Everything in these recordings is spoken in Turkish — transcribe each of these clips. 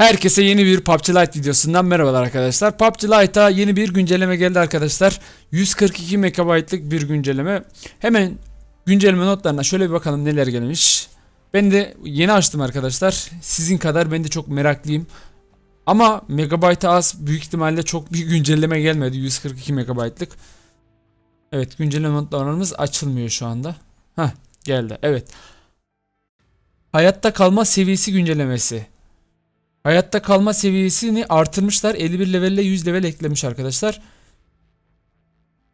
Herkese yeni bir PUBG Lite videosundan merhabalar arkadaşlar. PUBG Lite'a yeni bir güncelleme geldi arkadaşlar. 142 MB'lık bir güncelleme. Hemen güncelleme notlarına şöyle bir bakalım neler gelmiş. Ben de yeni açtım arkadaşlar. Sizin kadar ben de çok meraklıyım. Ama megabaytı az. Büyük ihtimalle çok bir güncelleme gelmedi. 142 MB'lık. Evet güncelleme notlarımız açılmıyor şu anda. Hah geldi. Evet. Hayatta kalma seviyesi güncellemesi. Hayatta kalma seviyesini artırmışlar. 51 level ile 100 level eklemiş arkadaşlar.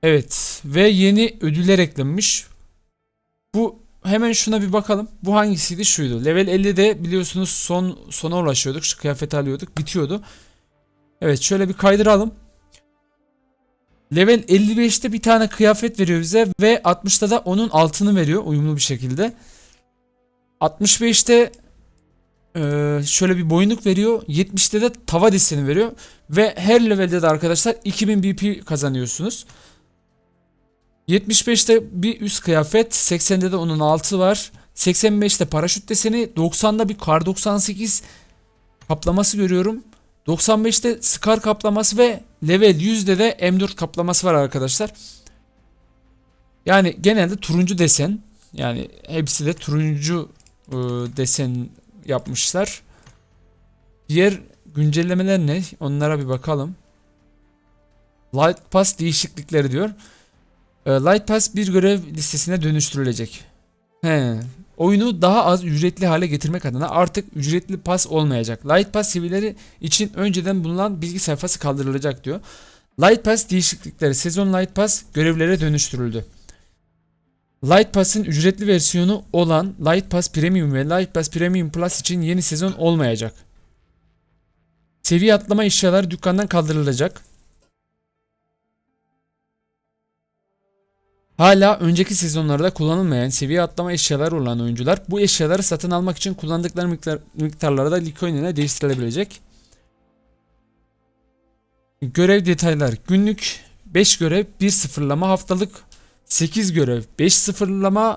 Evet ve yeni ödüller eklenmiş. Bu hemen şuna bir bakalım. Bu hangisiydi? Şuydu. Level 50'de biliyorsunuz son sona ulaşıyorduk. Şu kıyafeti alıyorduk. Bitiyordu. Evet şöyle bir kaydıralım. Level 55'te bir tane kıyafet veriyor bize ve 60'ta da onun altını veriyor uyumlu bir şekilde. 65'te ee, şöyle bir boyunluk veriyor. 70'te de tava deseni veriyor. Ve her levelde de arkadaşlar 2000 BP kazanıyorsunuz. 75'te bir üst kıyafet. 80'de de onun altı var. 85'te paraşüt deseni. 90'da bir kar 98 kaplaması görüyorum. 95'te Scar kaplaması ve level 100'de de M4 kaplaması var arkadaşlar. Yani genelde turuncu desen. Yani hepsi de turuncu e, desen yapmışlar. Diğer güncellemeler ne? Onlara bir bakalım. Light Pass değişiklikleri diyor. E, Light Pass bir görev listesine dönüştürülecek. He. Oyunu daha az ücretli hale getirmek adına artık ücretli pas olmayacak. Light Pass seviyeleri için önceden bulunan bilgi sayfası kaldırılacak diyor. Light Pass değişiklikleri sezon Light Pass görevlere dönüştürüldü. Light Pass'ın ücretli versiyonu olan Light Pass Premium ve Light Pass Premium Plus için yeni sezon olmayacak. Seviye atlama eşyaları dükkandan kaldırılacak. Hala önceki sezonlarda kullanılmayan seviye atlama eşyaları olan oyuncular bu eşyaları satın almak için kullandıkları miktar, miktarları da Likoin ile değiştirilebilecek. Görev detaylar günlük 5 görev 1 sıfırlama haftalık 8 görev 5 sıfırlama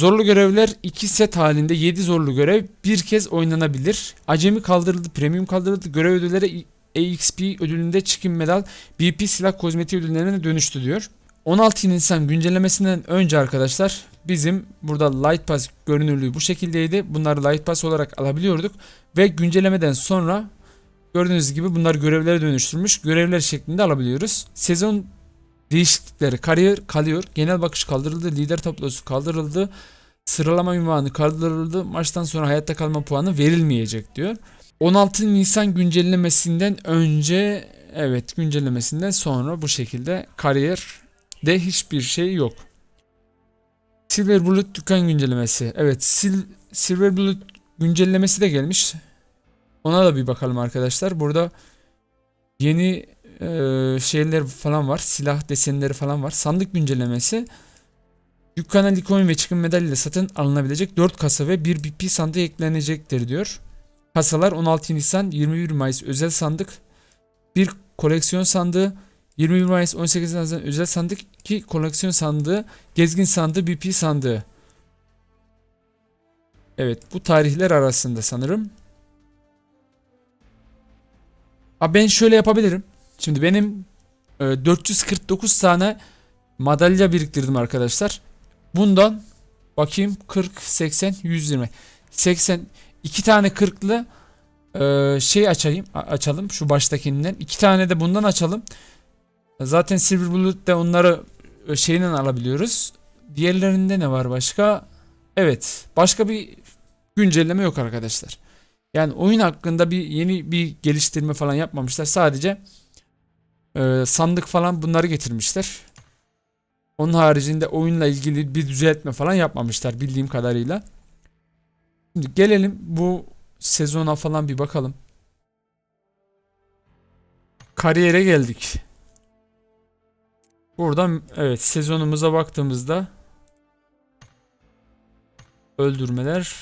Zorlu görevler 2 set halinde 7 zorlu görev bir kez oynanabilir. Acemi kaldırıldı, premium kaldırıldı. Görev ödülleri EXP ödülünde çıkın medal, BP silah kozmetik ödüllerine dönüştü diyor. 16 Nisan güncellemesinden önce arkadaşlar bizim burada Light Pass görünürlüğü bu şekildeydi. Bunları Light Pass olarak alabiliyorduk ve güncellemeden sonra gördüğünüz gibi bunlar görevlere dönüştürmüş. Görevler şeklinde alabiliyoruz. Sezon değişiklikleri kariyer kalıyor. Genel bakış kaldırıldı. Lider tablosu kaldırıldı. Sıralama ünvanı kaldırıldı. Maçtan sonra hayatta kalma puanı verilmeyecek diyor. 16 Nisan güncellemesinden önce evet güncellemesinden sonra bu şekilde kariyerde hiçbir şey yok. Silver Bullet dükkan güncellemesi. Evet sil, Silver Bullet güncellemesi de gelmiş. Ona da bir bakalım arkadaşlar. Burada yeni e, şeyler falan var. Silah desenleri falan var. Sandık güncellemesi. Dükkana Likoin ve çıkın medal ile satın alınabilecek 4 kasa ve 1 BP sandığı eklenecektir diyor. Kasalar 16 Nisan 21 Mayıs özel sandık. Bir koleksiyon sandığı 21 Mayıs 18 Nisan özel sandık 2 koleksiyon sandığı gezgin sandığı BP sandığı. Evet bu tarihler arasında sanırım. Abi ben şöyle yapabilirim. Şimdi benim e, 449 tane madalya biriktirdim arkadaşlar. Bundan bakayım 40, 80, 120. 80 iki tane 40'lı e, şey açayım açalım şu baştakinden. iki tane de bundan açalım. Zaten Silver Bullet'te onları e, şeyinden alabiliyoruz. Diğerlerinde ne var başka? Evet. Başka bir güncelleme yok arkadaşlar. Yani oyun hakkında bir yeni bir geliştirme falan yapmamışlar. Sadece e, sandık falan bunları getirmişler. Onun haricinde oyunla ilgili bir düzeltme falan yapmamışlar bildiğim kadarıyla. Şimdi gelelim bu sezona falan bir bakalım. Kariyere geldik. Buradan evet sezonumuza baktığımızda öldürmeler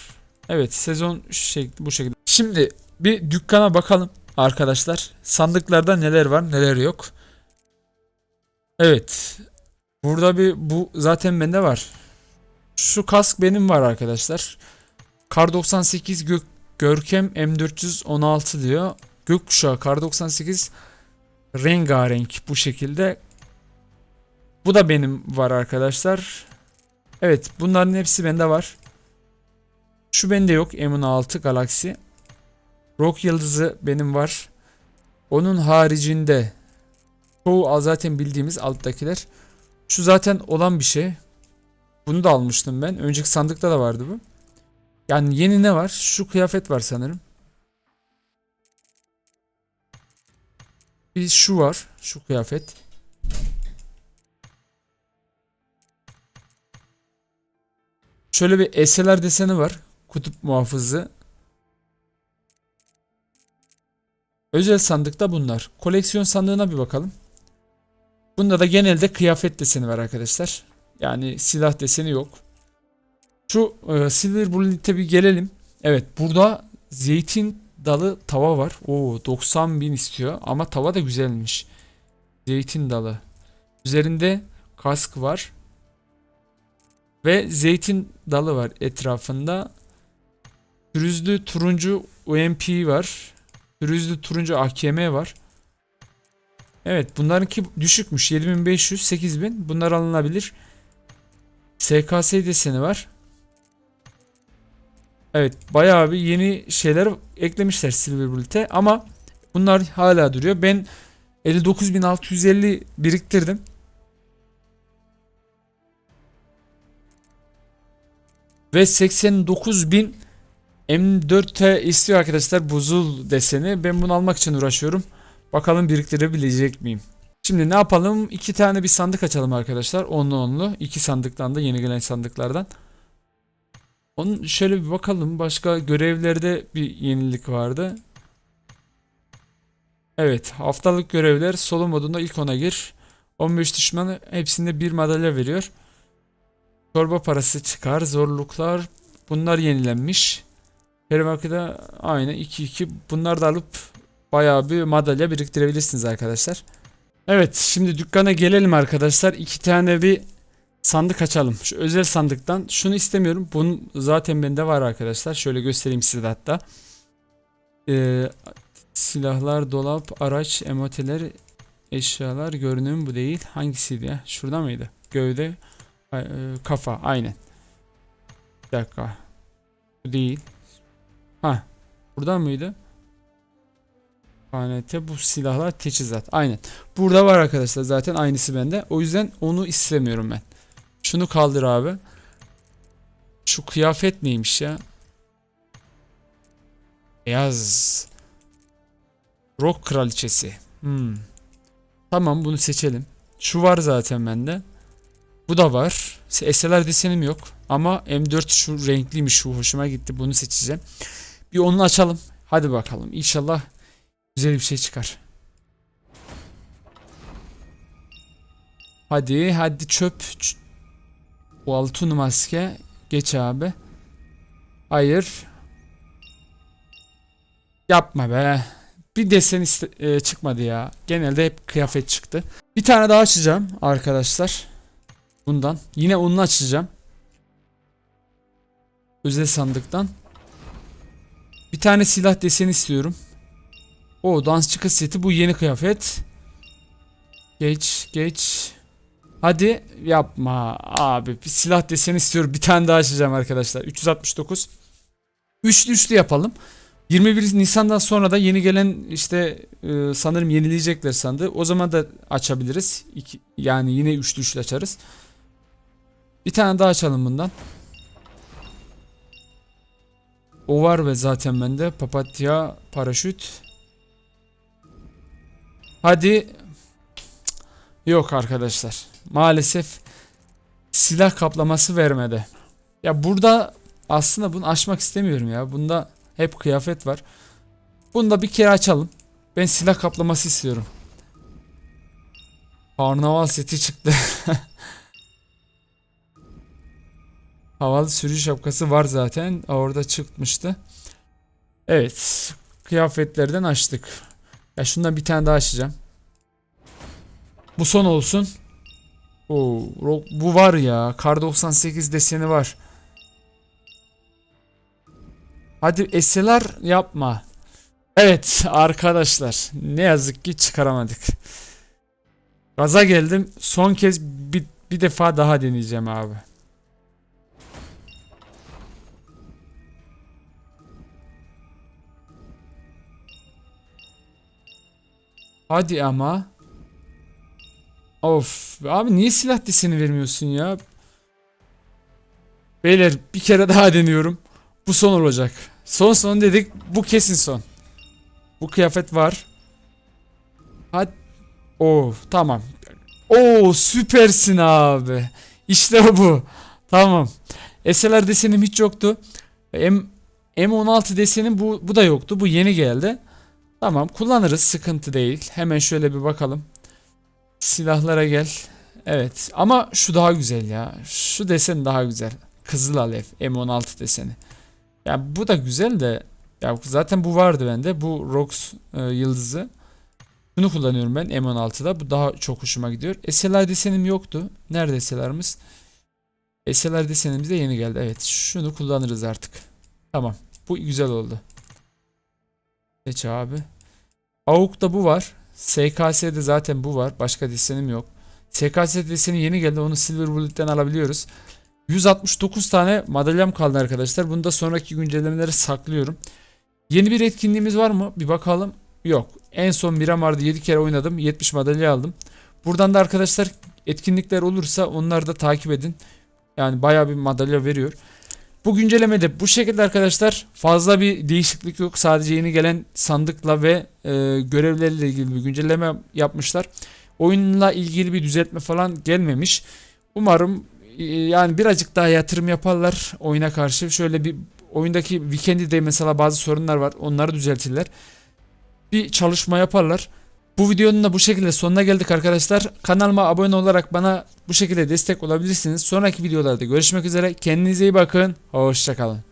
evet sezon şekli bu şekilde. Şimdi bir dükkana bakalım arkadaşlar. Sandıklarda neler var neler yok. Evet. Burada bir bu zaten bende var. Şu kask benim var arkadaşlar. Kar 98 gök Görkem M416 diyor. Gökkuşağı Kar 98 rengarenk bu şekilde. Bu da benim var arkadaşlar. Evet bunların hepsi bende var. Şu bende yok M16 Galaxy. Rock yıldızı benim var. Onun haricinde çoğu zaten bildiğimiz alttakiler. Şu zaten olan bir şey. Bunu da almıştım ben. Önceki sandıkta da vardı bu. Yani yeni ne var? Şu kıyafet var sanırım. Bir şu var. Şu kıyafet. Şöyle bir eseler deseni var. Kutup muhafızı. Özel sandıkta bunlar. Koleksiyon sandığına bir bakalım. Bunda da genelde kıyafet deseni var arkadaşlar. Yani silah deseni yok. Şu e, Silver Bullet'e bir gelelim. Evet burada zeytin dalı tava var. Oo 90 bin istiyor ama tava da güzelmiş. Zeytin dalı. Üzerinde kask var. Ve zeytin dalı var etrafında. Pürüzlü turuncu UMP var. Pürüzlü turuncu AKM var. Evet bunlarınki düşükmüş. 7500, 8000. Bunlar alınabilir. SKS deseni var. Evet bayağı bir yeni şeyler eklemişler Silver Bullet'e ama bunlar hala duruyor. Ben 59.650 biriktirdim. Ve 89.000 M4T istiyor arkadaşlar buzul deseni. Ben bunu almak için uğraşıyorum. Bakalım biriktirebilecek miyim? Şimdi ne yapalım? İki tane bir sandık açalım arkadaşlar. Onlu onlu. İki sandıktan da yeni gelen sandıklardan. Onun şöyle bir bakalım. Başka görevlerde bir yenilik vardı. Evet. Haftalık görevler solo modunda ilk ona gir. 15 düşmanı hepsinde bir madalya veriyor. Çorba parası çıkar. Zorluklar. Bunlar yenilenmiş. Perimarkada aynı 2-2. Bunlar da alıp bayağı bir madalya biriktirebilirsiniz arkadaşlar. Evet şimdi dükkana gelelim arkadaşlar. İki tane bir sandık açalım. Şu özel sandıktan şunu istemiyorum. Bunun zaten bende var arkadaşlar. Şöyle göstereyim size hatta. Ee, silahlar, dolap, araç, emoteler, eşyalar, görünüm bu değil. Hangisiydi ya? Şurada mıydı? Gövde, e, kafa. Aynen. Bir dakika. Bu değil. Ha. Buradan mıydı? KNT bu silahlar teçhizat. Aynen. Burada var arkadaşlar zaten aynısı bende. O yüzden onu istemiyorum ben. Şunu kaldır abi. Şu kıyafet neymiş ya? Beyaz. Rock kraliçesi. Hmm. Tamam bunu seçelim. Şu var zaten bende. Bu da var. SLR desenim yok. Ama M4 şu renkliymiş. Şu hoşuma gitti. Bunu seçeceğim. Bir onu açalım. Hadi bakalım. İnşallah güzel bir şey çıkar. Hadi hadi çöp. Bu altın maske. Geç abi. Hayır. Yapma be. Bir desen e, çıkmadı ya. Genelde hep kıyafet çıktı. Bir tane daha açacağım arkadaşlar. Bundan. Yine onu açacağım. Özel sandıktan. Bir tane silah deseni istiyorum. O dansçı kız seti bu yeni kıyafet. Geç geç. Hadi yapma abi bir silah deseni istiyorum. Bir tane daha açacağım arkadaşlar. 369. Üçlü üçlü yapalım. 21 Nisan'dan sonra da yeni gelen işte e, sanırım yenileyecekler sandı. O zaman da açabiliriz. Yani yine üçlü üçlü açarız. Bir tane daha açalım bundan. O var ve zaten bende. Papatya, paraşüt. Hadi. Yok arkadaşlar. Maalesef silah kaplaması vermedi. Ya burada aslında bunu açmak istemiyorum ya. Bunda hep kıyafet var. Bunu da bir kere açalım. Ben silah kaplaması istiyorum. Karnaval seti çıktı. Havalı sürücü şapkası var zaten. Orada çıkmıştı. Evet. Kıyafetlerden açtık. Ya şundan bir tane daha açacağım. Bu son olsun. Oo, bu var ya. Kar 98 deseni var. Hadi SLR yapma. Evet arkadaşlar ne yazık ki çıkaramadık. Gaza geldim. Son kez bir, bir defa daha deneyeceğim abi. Hadi ama. Of abi niye silah deseni vermiyorsun ya? Beyler bir kere daha deniyorum. Bu son olacak. Son son dedik. Bu kesin son. Bu kıyafet var. Hadi. Oo tamam. Oo süpersin abi. İşte bu. Tamam. SLR desenim hiç yoktu. M M16 desenim bu bu da yoktu. Bu yeni geldi. Tamam kullanırız sıkıntı değil. Hemen şöyle bir bakalım. Silahlara gel. Evet ama şu daha güzel ya. Şu desen daha güzel. Kızıl Alev M16 deseni. Ya bu da güzel de ya zaten bu vardı bende. Bu Rox e, yıldızı. Bunu kullanıyorum ben M16'da. Bu daha çok hoşuma gidiyor. SLR desenim yoktu. Nerede SLR'ımız? SLR desenimiz de yeni geldi. Evet şunu kullanırız artık. Tamam. Bu güzel oldu. Geç abi. AUK'ta bu var. SKS'de zaten bu var. Başka desenim yok. SKS deseni yeni geldi. Onu Silver Bullet'ten alabiliyoruz. 169 tane madalyam kaldı arkadaşlar. Bunu da sonraki güncellemelere saklıyorum. Yeni bir etkinliğimiz var mı? Bir bakalım. Yok. En son Miramar'da 7 kere oynadım. 70 madalya aldım. Buradan da arkadaşlar etkinlikler olursa onları da takip edin. Yani bayağı bir madalya veriyor. Bu güncellemede bu şekilde arkadaşlar fazla bir değişiklik yok. Sadece yeni gelen sandıkla ve e, görevlerle ilgili bir güncelleme yapmışlar. Oyunla ilgili bir düzeltme falan gelmemiş. Umarım e, yani birazcık daha yatırım yaparlar oyuna karşı. Şöyle bir oyundaki weekend'i de mesela bazı sorunlar var. Onları düzeltirler. Bir çalışma yaparlar. Bu videonun da bu şekilde sonuna geldik arkadaşlar. Kanalıma abone olarak bana bu şekilde destek olabilirsiniz. Sonraki videolarda görüşmek üzere. Kendinize iyi bakın. Hoşçakalın.